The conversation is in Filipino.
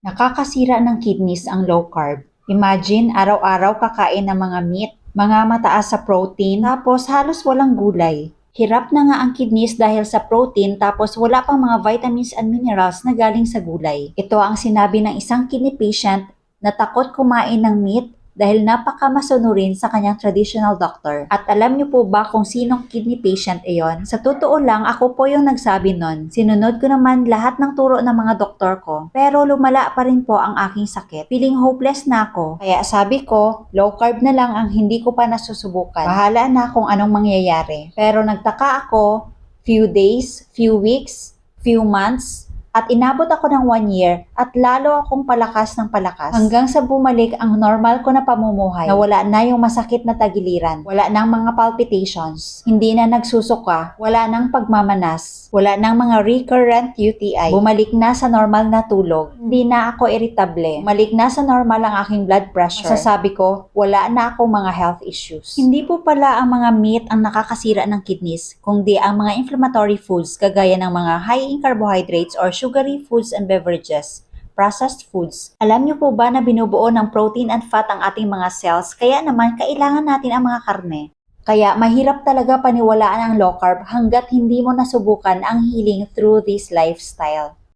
Nakakasira ng kidneys ang low carb. Imagine, araw-araw kakain ng mga meat, mga mataas sa protein, tapos halos walang gulay. Hirap na nga ang kidneys dahil sa protein tapos wala pang mga vitamins and minerals na galing sa gulay. Ito ang sinabi ng isang kidney patient na takot kumain ng meat dahil napakamasunurin sa kanyang traditional doctor. At alam niyo po ba kung sinong kidney patient iyon? Sa totoo lang, ako po yung nagsabi nun. Sinunod ko naman lahat ng turo ng mga doktor ko. Pero lumala pa rin po ang aking sakit. Feeling hopeless na ako. Kaya sabi ko, low carb na lang ang hindi ko pa nasusubukan. Bahala na kung anong mangyayari. Pero nagtaka ako, few days, few weeks, few months, at inabot ako ng one year at lalo akong palakas ng palakas. Hanggang sa bumalik ang normal ko na pamumuhay. Na wala na yung masakit na tagiliran, wala nang mga palpitations, hindi na nagsusuka, wala nang pagmamanas, wala nang mga recurrent UTI, bumalik na sa normal na tulog, hindi na ako irritable, bumalik na sa normal ang aking blood pressure. Masasabi ko, wala na akong mga health issues. Hindi po pala ang mga meat ang nakakasira ng kidneys, kundi ang mga inflammatory foods kagaya ng mga high in carbohydrates or sugary foods and beverages, processed foods. Alam niyo po ba na binubuo ng protein and fat ang ating mga cells, kaya naman kailangan natin ang mga karne. Kaya mahirap talaga paniwalaan ang low carb hanggat hindi mo nasubukan ang healing through this lifestyle.